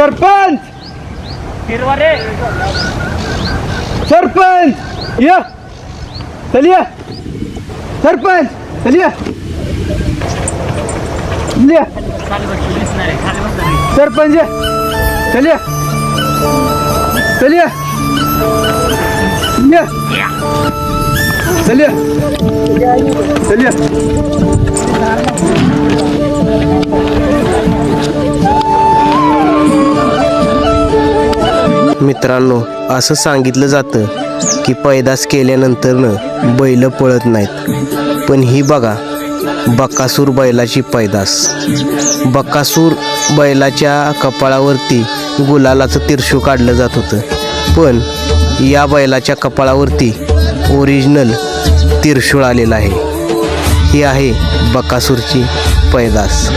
सरपंच! सरपंच! या. चलिए. सरपंच! चलिए. चलिए. खाली बस दिसणार आहे खाली बस रे. सरपंच ये. मित्रांनो असं सांगितलं जातं की पैदास केल्यानंतरनं बैल पळत नाहीत. पण ही बघा बकासूर बैलाची पैदास. बकासूर बैलाच्या कपाळावरती गुलालाचं तिरशू काढलं जात होतं. पण या बैलाच्या कपाळावरती ओरिजिनल तिरशूळ आलेला आहे. ही आहे बकासूरची पैदास.